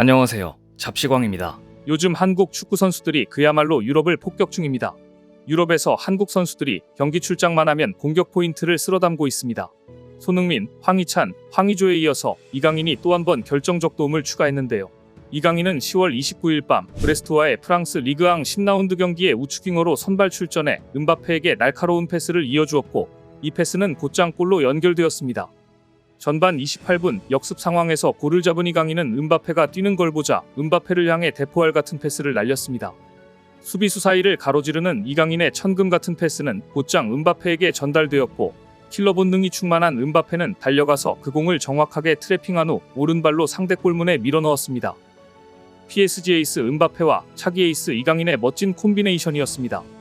안녕하세요. 잡시광입니다. 요즘 한국 축구 선수들이 그야말로 유럽을 폭격 중입니다. 유럽에서 한국 선수들이 경기 출장만 하면 공격 포인트를 쓸어 담고 있습니다. 손흥민, 황희찬, 황희조에 이어서 이강인이 또 한 번 결정적 도움을 추가했는데요. 이강인은 10월 29일 밤 브레스트와의 프랑스 리그앙 10라운드 경기에 우측윙어로 선발 출전해 은바페에게 날카로운 패스를 이어주었고 이 패스는 곧장 골로 연결되었습니다. 전반 28분 역습 상황에서 골을 잡은 이강인은 은바페가 뛰는 걸 보자 은바페를 향해 대포알 같은 패스를 날렸습니다. 수비수 사이를 가로지르는 이강인의 천금 같은 패스는 곧장 은바페에게 전달되었고 킬러 본능이 충만한 은바페는 달려가서 그 공을 정확하게 트래핑한 후 오른발로 상대 골문에 밀어넣었습니다. PSG 에이스 은바페와 차기 에이스 이강인의 멋진 콤비네이션이었습니다.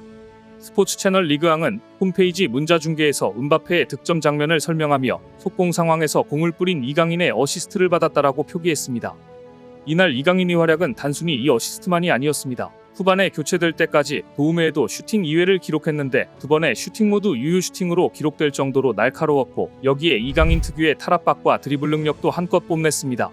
스포츠 채널 리그앙은 홈페이지 문자 중계에서 은바페의 득점 장면을 설명하며 속공 상황에서 공을 뿌린 이강인의 어시스트를 받았다라고 표기했습니다. 이날 이강인의 활약은 단순히 이 어시스트만이 아니었습니다. 후반에 교체될 때까지 도움 외에도 슈팅 2회를 기록했는데 두 번의 슈팅 모두 유효 슈팅으로 기록될 정도로 날카로웠고 여기에 이강인 특유의 탈압박과 드리블 능력도 한껏 뽐냈습니다.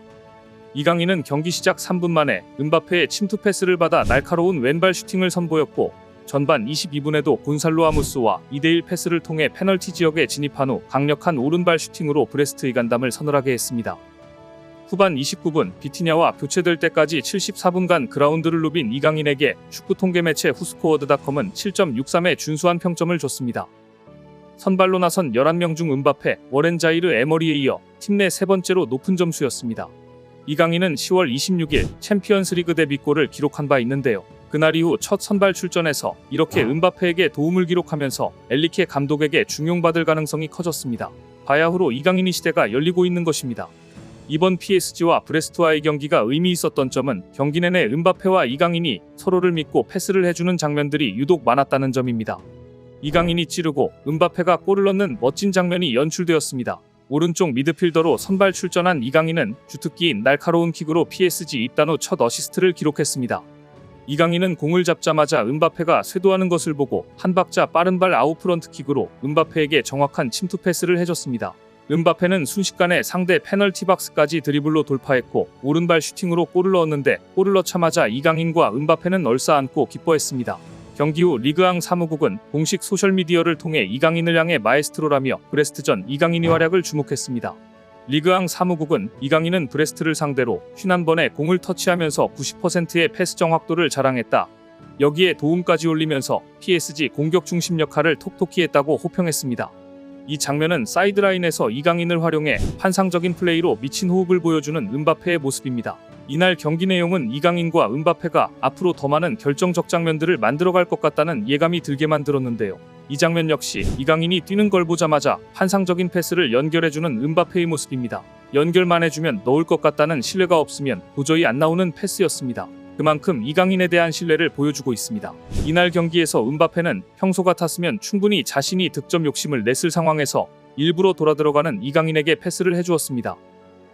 이강인은 경기 시작 3분 만에 은바페의 침투 패스를 받아 날카로운 왼발 슈팅을 선보였고 전반 22분에도 곤살로 아무스와 2대1 패스를 통해 페널티 지역에 진입한 후 강력한 오른발 슈팅으로 브레스트 이간담을 서늘하게 했습니다. 후반 29분 비티냐와 교체될 때까지 74분간 그라운드를 누빈 이강인에게 축구 통계 매체 후스코어드닷컴은 7.63의 준수한 평점을 줬습니다. 선발로 나선 11명 중 은바페, 워렌자이르 에머리에 이어 팀 내 세 번째로 높은 점수였습니다. 이강인은 10월 26일 챔피언스리그 데뷔골을 기록한 바 있는데요. 그날 이후 첫 선발 출전에서 이렇게 은바페에게 도움을 기록하면서 엘리케 감독에게 중용받을 가능성이 커졌습니다. 바야흐로 이강인이 시대가 열리고 있는 것입니다. 이번 PSG와 브레스트와의 경기가 의미 있었던 점은 경기 내내 은바페와 이강인이 서로를 믿고 패스를 해주는 장면들이 유독 많았다는 점입니다. 이강인이 찌르고 은바페가 골을 넣는 멋진 장면이 연출되었습니다. 오른쪽 미드필더로 선발 출전한 이강인은 주특기인 날카로운 킥으로 PSG 입단 후 첫 어시스트를 기록했습니다. 이강인은 공을 잡자마자 은바페가 쇄도하는 것을 보고 한 박자 빠른 발 아웃프런트 킥으로 은바페에게 정확한 침투 패스를 해줬습니다. 은바페는 순식간에 상대 페널티 박스까지 드리블로 돌파했고 오른발 슈팅으로 골을 넣었는데 골을 넣자마자 이강인과 은바페는 얼싸안고 기뻐했습니다. 경기 후 리그앙 사무국은 공식 소셜미디어를 통해 이강인을 향해 마에스트로라며 브레스트전 이강인의 활약을 주목했습니다. 리그앙 사무국은 이강인은 브레스트를 상대로 51번의 공을 터치하면서 90%의 패스 정확도를 자랑했다. 여기에 도움까지 올리면서 PSG 공격 중심 역할을 톡톡히 했다고 호평했습니다. 이 장면은 사이드라인에서 이강인을 활용해 환상적인 플레이로 미친 호흡을 보여주는 은바페의 모습입니다. 이날 경기 내용은 이강인과 은바페가 앞으로 더 많은 결정적 장면들을 만들어갈 것 같다는 예감이 들게 만들었는데요. 이 장면 역시 이강인이 뛰는 걸 보자마자 환상적인 패스를 연결해주는 은바페의 모습입니다. 연결만 해주면 넣을 것 같다는 신뢰가 없으면 도저히 안 나오는 패스였습니다. 그만큼 이강인에 대한 신뢰를 보여주고 있습니다. 이날 경기에서 은바페는 평소 같았으면 충분히 자신이 득점 욕심을 냈을 상황에서 일부러 돌아 들어가는 이강인에게 패스를 해주었습니다.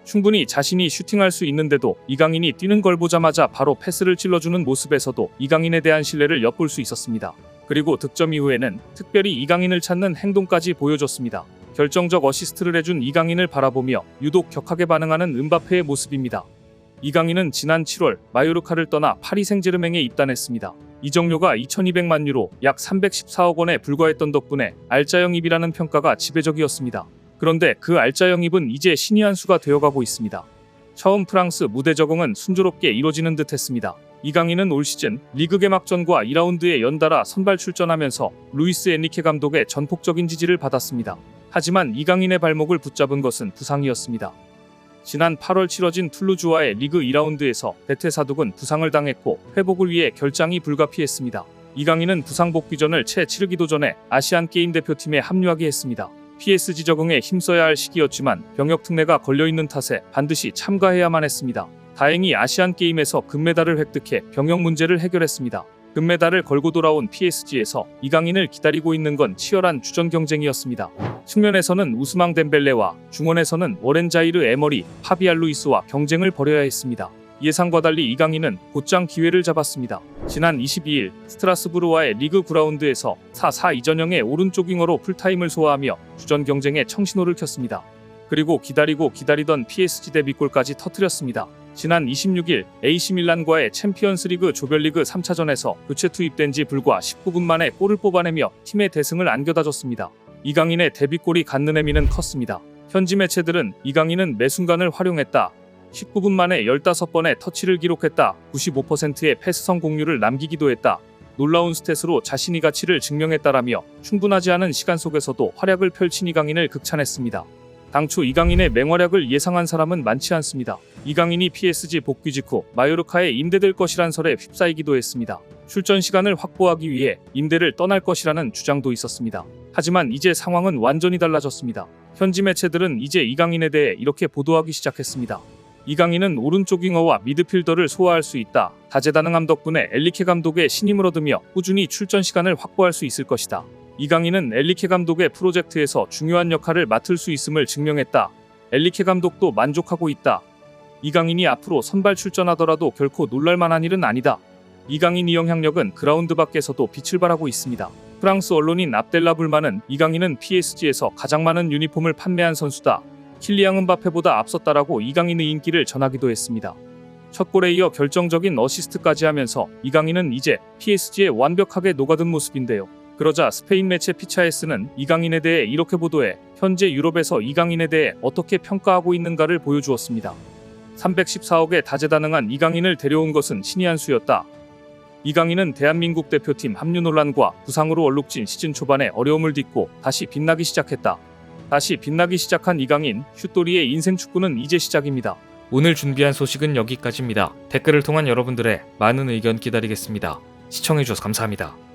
충분히 자신이 슈팅할 수 있는데도 이강인이 뛰는 걸 보자마자 바로 패스를 찔러주는 모습에서도 이강인에 대한 신뢰를 엿볼 수 있었습니다. 그리고 득점 이후에는 특별히 이강인을 찾는 행동까지 보여줬습니다. 결정적 어시스트를 해준 이강인을 바라보며 유독 격하게 반응하는 은바페의 모습입니다. 이강인은 지난 7월 마요르카를 떠나 파리 생제르맹에 입단했습니다. 이적료가 2,200만 유로, 약 314억 원에 불과했던 덕분에 알짜 영입이라는 평가가 지배적이었습니다. 그런데 그 알짜 영입은 이제 신의 한 수가 되어가고 있습니다. 처음 프랑스 무대 적응은 순조롭게 이뤄지는 듯했습니다. 이강인은 올 시즌 리그 개막전과 2라운드에 연달아 선발 출전하면서 루이스 엔리케 감독의 전폭적인 지지를 받았습니다. 하지만 이강인의 발목을 붙잡은 것은 부상이었습니다. 지난 8월 치러진 툴루즈와의 리그 2라운드에서 베테사둑은 부상을 당했고 회복을 위해 결장이 불가피했습니다. 이강인은 부상 복귀전을 채 치르기도 전에 아시안 게임 대표팀에 합류하게 했습니다. PSG 적응에 힘써야 할 시기였지만 병역 특례가 걸려 있는 탓에 반드시 참가해야만 했습니다. 다행히 아시안 게임에서 금메달을 획득해 병역 문제를 해결했습니다. 금메달을 걸고 돌아온 PSG에서 이강인을 기다리고 있는 건 치열한 주전 경쟁이었습니다. 측면에서는 우스망 덴벨레와 중원에서는 워렌자이르 에머리, 파비알 루이스와 경쟁을 벌여야 했습니다. 예상과 달리 이강인은 곧장 기회를 잡았습니다. 지난 22일 스트라스부르와의 리그 9라운드에서 4-4 이전형의 오른쪽 윙어로 풀타임을 소화하며 주전 경쟁에 청신호를 켰습니다. 그리고 기다리고 기다리던 PSG 데뷔골까지 터뜨렸습니다. 지난 26일 AC 밀란과의 챔피언스리그 조별리그 3차전에서 교체 투입된 지 불과 19분 만에 골을 뽑아내며 팀의 대승을 안겨다줬습니다. 이강인의 데뷔골이 갖는 의미는 컸습니다. 현지 매체들은 이강인은 매 순간을 활용했다. 19분 만에 15번의 터치를 기록했다. 95%의 패스 성공률을 남기기도 했다. 놀라운 스탯으로 자신의 가치를 증명했다라며 충분하지 않은 시간 속에서도 활약을 펼친 이강인을 극찬했습니다. 당초 이강인의 맹활약을 예상한 사람은 많지 않습니다. 이강인이 PSG 복귀 직후 마요르카에 임대될 것이란 설에 휩싸이기도 했습니다. 출전 시간을 확보하기 위해 임대를 떠날 것이라는 주장도 있었습니다. 하지만 이제 상황은 완전히 달라졌습니다. 현지 매체들은 이제 이강인에 대해 이렇게 보도하기 시작했습니다. 이강인은 오른쪽 윙어와 미드필더를 소화할 수 있다. 다재다능함 덕분에 엘리케 감독의 신임을 얻으며 꾸준히 출전 시간을 확보할 수 있을 것이다. 이강인은 엘리케 감독의 프로젝트에서 중요한 역할을 맡을 수 있음을 증명했다. 엘리케 감독도 만족하고 있다. 이강인이 앞으로 선발 출전하더라도 결코 놀랄만한 일은 아니다. 이강인의 영향력은 그라운드 밖에서도 빛을 발하고 있습니다. 프랑스 언론인 압델라 불만은 이강인은 PSG에서 가장 많은 유니폼을 판매한 선수다. 킬리앙 은바페보다 앞섰다라고 이강인의 인기를 전하기도 했습니다. 첫 골에 이어 결정적인 어시스트까지 하면서 이강인은 이제 PSG에 완벽하게 녹아든 모습인데요. 그러자 스페인 매체 피차에스는 이강인에 대해 이렇게 보도해 현재 유럽에서 이강인에 대해 어떻게 평가하고 있는가를 보여주었습니다. 314억의 다재다능한 이강인을 데려온 것은 신의 한 수였다. 이강인은 대한민국 대표팀 합류 논란과 부상으로 얼룩진 시즌 초반에 어려움을 딛고 다시 빛나기 시작했다. 다시 빛나기 시작한 이강인, 슛돌이의 인생 축구는 이제 시작입니다. 오늘 준비한 소식은 여기까지입니다. 댓글을 통한 여러분들의 많은 의견 기다리겠습니다. 시청해주셔서 감사합니다.